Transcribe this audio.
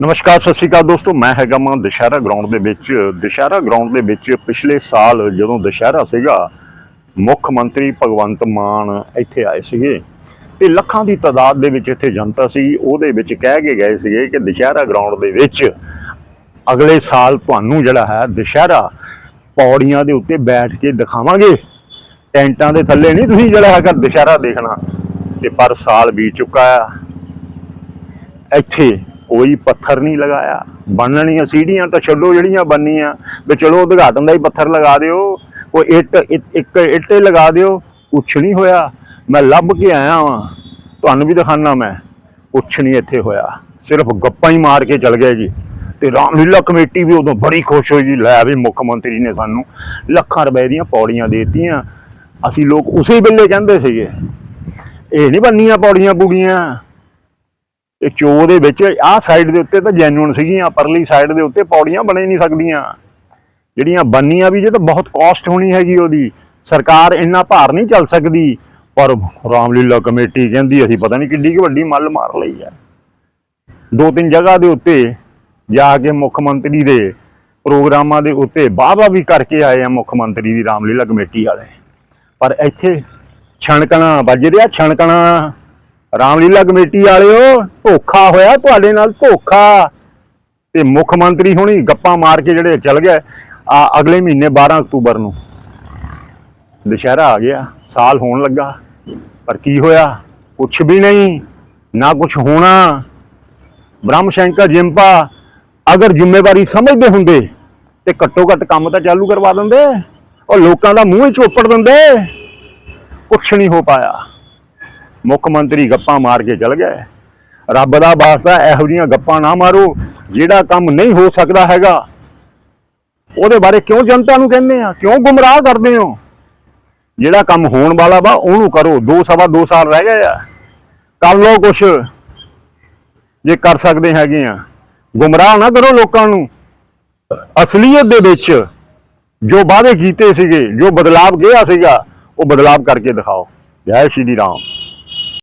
ਨਮਸਕਾਰ, ਸਤਿ ਸ਼੍ਰੀ ਅਕਾਲ ਦੋਸਤੋ। ਮੈਂ ਹੈਗਾ ਮਾਂ ਦੁਸ਼ਹਿਰਾ ਗਰਾਊਂਡ ਦੇ ਵਿੱਚ। ਦੁਸ਼ਹਿਰਾ ਗਰਾਊਂਡ ਦੇ ਵਿੱਚ ਪਿਛਲੇ ਸਾਲ ਜਦੋਂ ਦੁਸ਼ਹਿਰਾ ਸੀਗਾ, ਮੁੱਖ ਮੰਤਰੀ ਭਗਵੰਤ ਮਾਨ ਇੱਥੇ ਆਏ ਸੀਗੇ ਤੇ ਲੱਖਾਂ ਦੀ ਤਾਦਾਦ ਦੇ ਵਿੱਚ ਇੱਥੇ ਜਨਤਾ ਸੀ। ਉਹਦੇ ਵਿੱਚ ਕਹਿ ਕੇ ਗਏ ਸੀਗੇ ਕਿ ਦੁਸ਼ਹਿਰਾ ਗਰਾਊਂਡ ਦੇ ਵਿੱਚ ਅਗਲੇ ਸਾਲ ਤੁਹਾਨੂੰ ਜਿਹੜਾ ਹੈ ਦੁਸ਼ਹਿਰਾ ਪੌੜੀਆਂ ਦੇ ਉੱਤੇ ਬੈਠ ਕੇ ਦਿਖਾਵਾਂਗੇ। ਟੈਂਟਾਂ ਦੇ ਥੱਲੇ ਨਹੀਂ ਤੁਸੀਂ ਜਿਹੜਾ ਹੈਗਾ ਦੁਸ਼ਹਿਰਾ ਦੇਖਣਾ। ਤੇ ਪਰ ਸਾਲ ਬੀਤ ਚੁੱਕਾ ਆ। ਇੱਥੇ ਕੋਈ ਪੱਥਰ ਨਹੀਂ ਲਗਾਇਆ। ਬੰਨਣੀਆਂ ਸੀੜੀਆਂ ਤਾਂ ਛੱਡੋ ਜਿਹੜੀਆਂ ਬੰਨੀਆਂ। ਵੀ ਚਲੋ ਉਦਘਾਟਨ ਦਾ ਹੀ ਪੱਥਰ ਲਗਾ ਦਿਓ। ਕੋਈ ਇੱਟ ਇੱਟ- ਇੱਕ ਇੱਟੇ ਲਗਾ ਦਿਓ। ਕੁਛ ਨਹੀਂ ਹੋਇਆ। ਮੈਂ ਲੱਭ ਕੇ ਆਇਆ ਵਾਂ। ਤੁਹਾਨੂੰ ਵੀ ਦਿਖਾਣਾ ਮੈਂ। ਕੁਛ ਨਹੀਂ ਇੱਥੇ ਹੋਇਆ। ਸਿਰਫ ਗੱਪਾਂ ਹੀ ਮਾਰ ਕੇ ਚਲ ਗਏ ਜੀ। ਤੇ ਰਾਮਲੀਲਾ ਕਮੇਟੀ ਵੀ ਉਦੋਂ ਬੜੀ ਖੁਸ਼ ਹੋਈ ਜੀ। ਲੈ ਵੀ ਮੁੱਖ ਮੰਤਰੀ ਨੇ ਸਾਨੂੰ ਲੱਖਾਂ ਰੁਪਏ ਦੀਆਂ ਪੌੜੀਆਂ ਦੇ ਦਿੱਤੀਆਂ। ਅਸੀਂ ਲੋਕ ਉਸੇ ਵੇਲੇ ਕਹਿੰਦੇ ਸੀਗੇ। ਇਹ ਨਹੀਂ ਬੰਨੀਆਂ ਪੌੜੀਆਂ ਪੂਗੀਆਂ। ਇਹ ਚੋ ਦੇ ਵਿੱਚ ਆਹ ਸਾਈਡ ਦੇ ਉੱਤੇ ਤਾਂ ਜੈਨੂਨ ਸੀਗੀਆਂ, ਪਰਲੀ ਸਾਈਡ ਦੇ ਉੱਤੇ ਪੌੜੀਆਂ ਬਣੇ ਨਹੀਂ ਸਕਦੀਆਂ। ਜਿਹੜੀਆਂ ਬੰਨੀਆਂ ਵੀ ਜੇ ਤਾਂ ਬਹੁਤ ਕਾਸਟ ਹੋਣੀ ਹੈਗੀ ਉਹਦੀ। ਸਰਕਾਰ ਇੰਨਾ ਭਾਰ ਨਹੀਂ ਚੱਲ ਸਕਦੀ। ਪਰ ਰਾਮਲੀਲਾ ਕਮੇਟੀ ਕਹਿੰਦੀ, ਅਸੀਂ ਪਤਾ ਨਹੀਂ ਕਿੱਡੀ ਕੁ ਵੱਡੀ ਮੱਲ ਮਾਰ ਲਈ ਹੈ। ਦੋ ਤਿੰਨ ਜਗ੍ਹਾ ਦੇ ਉੱਤੇ ਜਾ ਕੇ ਮੁੱਖ ਮੰਤਰੀ ਦੇ ਪ੍ਰੋਗਰਾਮਾਂ ਦੇ ਉੱਤੇ ਵਾਹ ਵੀ ਕਰਕੇ ਆਏ ਆ ਮੁੱਖ ਮੰਤਰੀ ਦੀ ਰਾਮਲੀਲਾ ਕਮੇਟੀ ਵਾਲੇ। ਪਰ ਇੱਥੇ ਛਣਕਣਾ ਵੱਜ ਰਿਹਾ, ਛਣਕਣਾ ਰਾਮਲੀਲਾ ਕਮੇਟੀ ਵਾਲਿਓ, ਧੋਖਾ ਹੋਇਆ ਤੁਹਾਡੇ ਨਾਲ ਧੋਖਾ। ਤੇ ਮੁੱਖ ਮੰਤਰੀ ਹੁਣੀ ਗੱਪਾਂ ਮਾਰ ਕੇ ਜਿਹੜੇ ਚਲ ਗਏ, ਆ ਅਗਲੇ ਮਹੀਨੇ 12 ਅਕਤੂਬਰ ਨੂੰ। ਦੁਸ਼ਹਿਰਾ ਆ ਗਿਆ, ਸਾਲ ਹੋਣ ਲੱਗਾ, ਪਰ ਕੀ ਹੋਇਆ? ਕੁਛ ਵੀ ਨਹੀਂ, ਨਾ ਕੁਛ ਹੋਣਾ। ਬ੍ਰਹਮ ਸ਼ੰਕਰ ਜਿੰਪਾ ਅਗਰ ਜ਼ਿੰਮੇਵਾਰੀ ਸਮਝਦੇ ਹੁੰਦੇ, ਤੇ ਘੱਟੋ ਘੱਟ ਕੰਮ ਤਾਂ ਚਾਲੂ ਕਰਵਾ ਦਿੰਦੇ ਉਹ ਲੋਕਾਂ ਦਾ ਮੂੰਹ ਹੀ ਚੋਪੜ ਦਿੰਦੇ। ਕੁਛ ਨਹੀਂ ਹੋ ਪਾਇਆ। ਮੁੱਖ ਮੰਤਰੀ ਗੱਪਾਂ ਮਾਰ ਕੇ ਚਲ ਗਿਆ ਰੱਬ ਦਾ ਵਾਸਤਾ ਇਹੋ ਜਿਹੀਆਂ ਗੱਪਾਂ ਨਾ ਮਾਰੋ, ਜਿਹੜਾ ਕੰਮ ਨਹੀਂ ਹੋ ਸਕਦਾ ਹੈਗਾ। ਉਹਦੇ ਬਾਰੇ ਕਿਉਂ ਜਨਤਾ ਨੂੰ ਕਹਿੰਦੇ ਆ? ਕਿਉਂ ਗੁੰਮਰਾਹ ਕਰਦੇ ਹੋ? ਜਿਹੜਾ ਕੰਮ ਹੋਣ ਵਾਲਾ ਵਾ, ਉਹਨੂੰ ਕਰੋ। ਦੋ ਸਵਾ ਦੋ ਸਾਲ ਰਹਿ ਗਏ ਆ। ਕਰ ਲਓ ਕੁਛ, ਜੇ ਕਰ ਸਕਦੇ ਹੈਗੇ ਆ। ਗੁੰਮਰਾਹ ਨਾ ਕਰੋ ਲੋਕਾਂ ਨੂੰ। ਅਸਲੀਅਤ ਦੇ ਵਿੱਚ ਜੋ ਵਾਅਦੇ ਕੀਤੇ ਸੀਗੇ, ਜੋ ਬਦਲਾਵ ਗਿਆ ਸੀਗਾ, ਉਹ ਬਦਲਾਵ ਕਰਕੇ ਦਿਖਾਓ। ਜੈ ਸ਼੍ਰੀ ਰਾਮ।